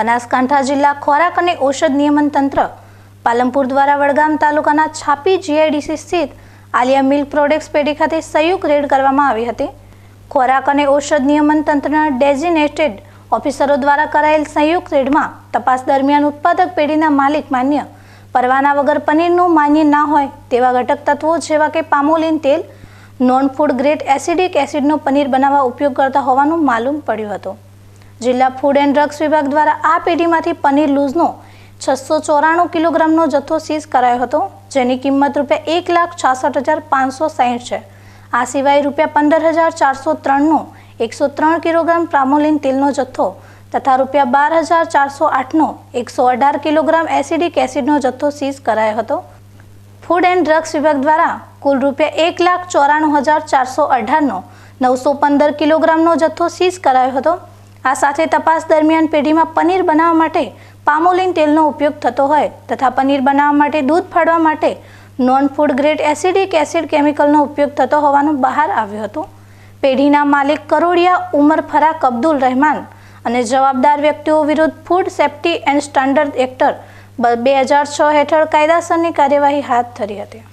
બનાસકાંઠા જિલ્લા ખોરાક અને ઔષધ નિયમન તંત્ર, પાલનપુર દ્વારા વડગામ તાલુકાના છાપી જીઆઈડીસી સ્થિત આલિયા મિલ્ક પ્રોડક્ટ્સ પેઢી ખાતે સંયુક્ત રેડ કરવામાં આવી હતી. ખોરાક અને ઔષધ નિયમન તંત્રના ડેઝિનેટેડ ઓફિસરો દ્વારા કરાયેલ સંયુક્ત રેડમાં તપાસ દરમિયાન ઉત્પાદક પેઢીના માલિક માન્ય, પરવાના વગર પનીરનું માન્ય ના હોય તેવા ઘટક તત્વો જેવા કે પામોલિન તેલ, નોન ફૂડ ગ્રેડ એસિડિક એસિડનો પનીર બનાવવા ઉપયોગ કરતા હોવાનું માલુમ પડ્યું હતું. જિલ્લા ફૂડ એન્ડ ડ્રગ્સ વિભાગ દ્વારા આ પેઢીમાંથી પનીર લૂઝનો છસો ચોરાણું કિલોગ્રામનો જથ્થો સીઝ કરાયો હતો, જેની કિંમત રૂપિયા એક લાખ છાસઠ હજાર પાંચસો સાહીઠ છે. આ સિવાય રૂપિયા પંદર હજાર ચારસો ત્રણનો એકસો ત્રણ કિલોગ્રામ પ્રામોલિન તેલનો જથ્થો તથા રૂપિયા બાર હજાર ચારસો આઠનો એકસો અઢાર કિલોગ્રામ એસિડિક એસિડનો જથ્થો સીઝ કરાયો હતો. ફૂડ એન્ડ ડ્રગ્સ વિભાગ દ્વારા કુલ રૂપિયા એક લાખ ચોરાણું હજાર ચારસો અઢારનો નવસો પંદર કિલોગ્રામનો જથ્થો સીઝ કરાયો હતો. આ સાથે તપાસ દરમિયાન પેઢીમાં પનીર બનાવવા માટે પામોલિન તેલનો ઉપયોગ થતો હોય તથા પનીર બનાવવા માટે દૂધ ફાડવા માટે non food grade acidic acid કેમિકલનો ઉપયોગ થતો હોવાનું બહાર આવ્યું હતું. પેઢીના માલિક કરોડિયા ઉમર ફરાક અબ્દુલ રહેમાન અને જવાબદાર વ્યક્તિઓ વિરુદ્ધ food safety and standard actor બે હજાર છ હેઠળ કાયદાસરની કાર્યવાહી હાથ ધરી હતી.